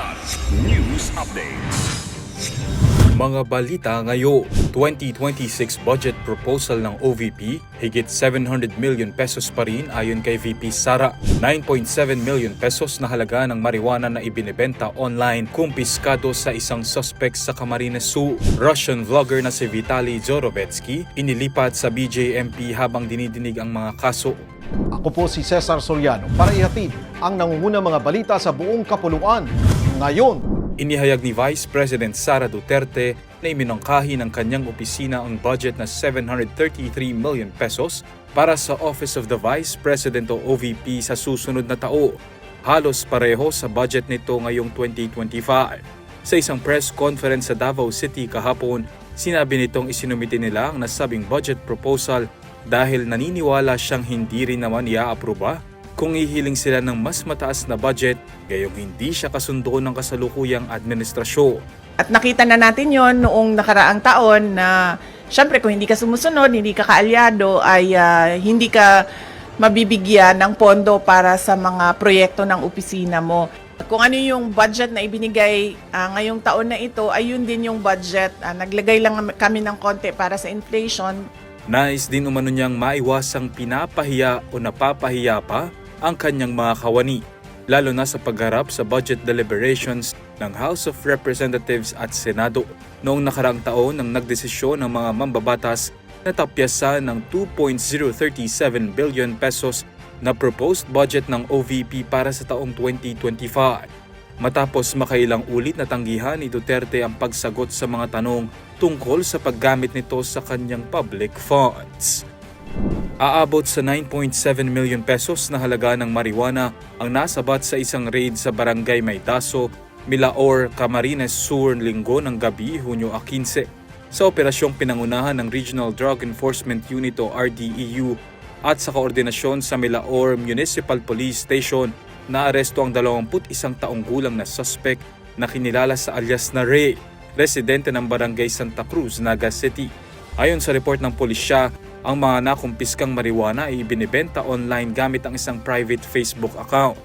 Kilat News Updates. Mga balita ngayon, 2026 budget proposal ng OVP, higit 700 million pesos pa rin ayon kay VP Sara. 9.7 million pesos na halaga ng marijuana na ibinebenta online kumpiskado sa isang suspect sa Camarines Sur. Russian vlogger na si Vitaly Zorovetsky inilipat sa BJMP habang dinidinig ang mga kaso. Ako po si Cesar Soriano para ihatid ang nangungunang mga balita sa buong kapuluan. Ngayon, Inihayag ni Vice President Sara Duterte na iminangkahi ng kanyang opisina ang budget na 733 million pesos para sa Office of the Vice President o OVP sa susunod na tao. Halos pareho sa budget nito ngayong 2025. Sa isang press conference sa Davao City kahapon, sinabi nitong isinumite nila ang nasabing budget proposal dahil naniniwala siyang hindi rin naman iaaproba kung ihiling sila ng mas mataas na budget gayong hindi siya kasundo ng kasalukuyang administrasyon. At nakita na natin yon noong nakaraang taon na syempre kung hindi ka sumusunod, hindi ka kaalyado, ay ah, hindi ka mabibigyan ng pondo para sa mga proyekto ng opisina mo. Kung ano yung budget na ibinigay ah, ngayong taon na ito, ay yun din yung budget. Ah, naglagay lang kami ng konti para sa inflation. Nais din umano niyang maiwasang pinapahiya o napapahiya pa ang kanyang mga kawani, lalo na sa pagharap sa budget deliberations ng House of Representatives at Senado. Noong nakaraang taon nang nagdesisyon ng mga mambabatas na tapyasan ng 2.037 billion pesos na proposed budget ng OVP para sa taong 2025. Matapos makailang ulit na tanggihan ni Duterte ang pagsagot sa mga tanong tungkol sa paggamit nito sa kanyang public funds. Aabot sa 9.7 million pesos na halaga ng marijuana ang nasabat sa isang raid sa barangay Maydaso, Milaor, Camarines Sur linggo ng gabi, Hunyo 15. Sa operasyong pinangunahan ng Regional Drug Enforcement Unit o RDEU at sa koordinasyon sa Milaor Municipal Police Station, naaresto ang 21 taong gulang na suspect na kinilala sa alias na Ray, residente ng barangay Santa Cruz, Naga City. Ayon sa report ng pulisya, ang mga nakumpiskang marijuana ay ibinibenta online gamit ang isang private Facebook account.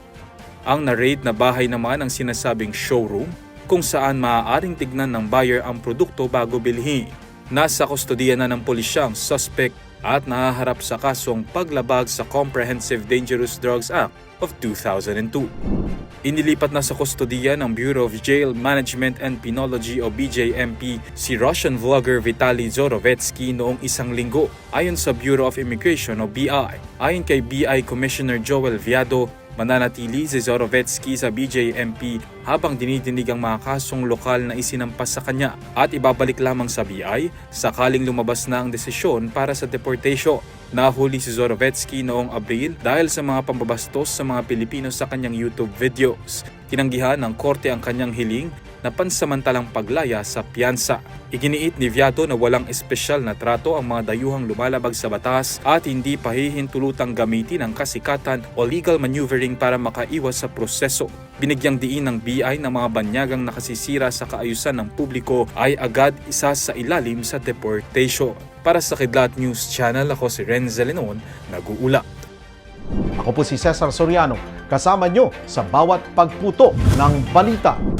Ang na-raid na bahay naman ang sinasabing showroom kung saan maaaring tignan ng buyer ang produkto bago bilhin. Nasa kustodiya na ng pulisya ang suspect at nahaharap sa kasong paglabag sa Comprehensive Dangerous Drugs Act of 2002. Inilipat na sa kustodiya ng Bureau of Jail Management and Penology o BJMP si Russian vlogger Vitaly Zorovetsky noong isang linggo ayon sa Bureau of Immigration o BI. Ayon kay BI Commissioner Joel Viado, mananatili si Zorovetsky sa BJMP habang dinidinig ang mga kasong lokal na isinampas sa kanya at ibabalik lamang sa BI sakaling lumabas na ang desisyon para sa deportation. Nahuli si Zorovetsky noong Abril dahil sa mga pambabastos sa mga Pilipino sa kanyang YouTube videos. Tinanggihan ng korte ang kanyang hiling na pansamantalang paglaya sa piyansa. Iginiit ni Viado na walang espesyal na trato ang mga dayuhang lumalabag sa batas at hindi pahihintulutang gamitin ang kasikatan o legal maneuvering para makaiwas sa proseso. Binigyang diin ng BI na mga banyagang nakasisira sa kaayusan ng publiko ay agad isa sa ilalim sa deportation. Para sa Kidlat News Channel, ako si Renzo Lenon, nag-uula. ako po si Cesar Soriano, kasama nyo sa bawat pagputo ng balita.